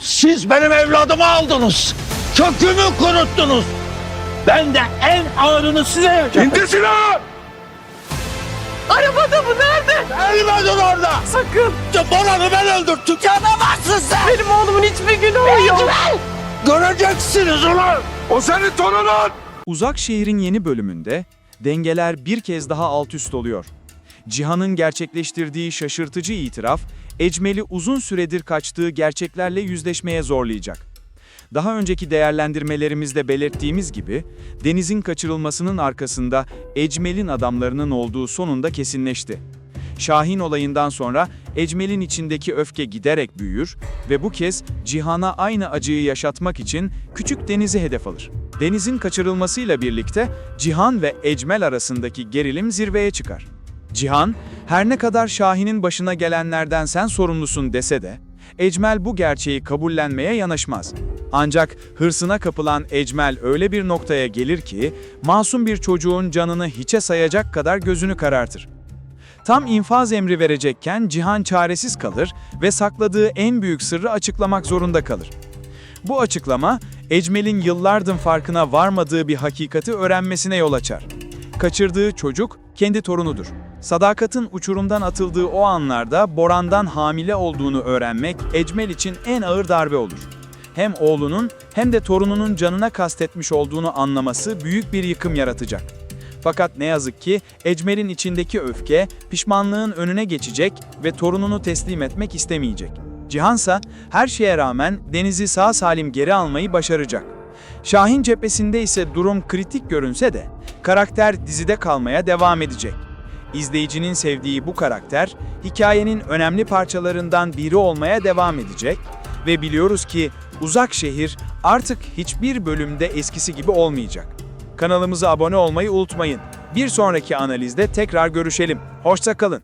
Siz benim evladımı aldınız. Kökümü kuruttunuz. Ben de en ağırını size yapacağım. İndir silahı! Arabada mı? Nerede? Ölmedin orada. Sakın. Boran'ı ben öldürttüm. Canamazsın sen. Benim oğlumun hiçbir günahı yok. Göreceksiniz ulan. O senin torunun! Uzak Şehir'in yeni bölümünde dengeler bir kez daha alt üst oluyor. Cihan'ın gerçekleştirdiği şaşırtıcı itiraf, Ecmel'i uzun süredir kaçtığı gerçeklerle yüzleşmeye zorlayacak. Daha önceki değerlendirmelerimizde belirttiğimiz gibi, Deniz'in kaçırılmasının arkasında Ecmel'in adamlarının olduğu sonunda kesinleşti. Şahin olayından sonra Ecmel'in içindeki öfke giderek büyür ve bu kez Cihan'a aynı acıyı yaşatmak için küçük Deniz'i hedef alır. Deniz'in kaçırılmasıyla birlikte Cihan ve Ecmel arasındaki gerilim zirveye çıkar. Cihan, her ne kadar Şahin'in başına gelenlerden sen sorumlusun dese de, Ecmel bu gerçeği kabullenmeye yanaşmaz. Ancak hırsına kapılan Ecmel öyle bir noktaya gelir ki, masum bir çocuğun canını hiçe sayacak kadar gözünü karartır. Tam infaz emri verecekken Cihan çaresiz kalır ve sakladığı en büyük sırrı açıklamak zorunda kalır. Bu açıklama, Ecmel'in yıllardır farkına varmadığı bir hakikati öğrenmesine yol açar. Kaçırdığı çocuk kendi torunudur. Sadakat'ın uçurumdan atıldığı o anlarda Boran'dan hamile olduğunu öğrenmek Ecmel için en ağır darbe olur. Hem oğlunun hem de torununun canına kastetmiş olduğunu anlaması büyük bir yıkım yaratacak. Fakat ne yazık ki Ecmel'in içindeki öfke pişmanlığın önüne geçecek ve torununu teslim etmek istemeyecek. Cihansa her şeye rağmen Deniz'i sağ salim geri almayı başaracak. Şahin cephesinde ise durum kritik görünse de karakter dizide kalmaya devam edecek. İzleyicinin sevdiği bu karakter hikayenin önemli parçalarından biri olmaya devam edecek ve biliyoruz ki Uzak Şehir artık hiçbir bölümde eskisi gibi olmayacak. Kanalımıza abone olmayı unutmayın. Bir sonraki analizde tekrar görüşelim. Hoşça kalın.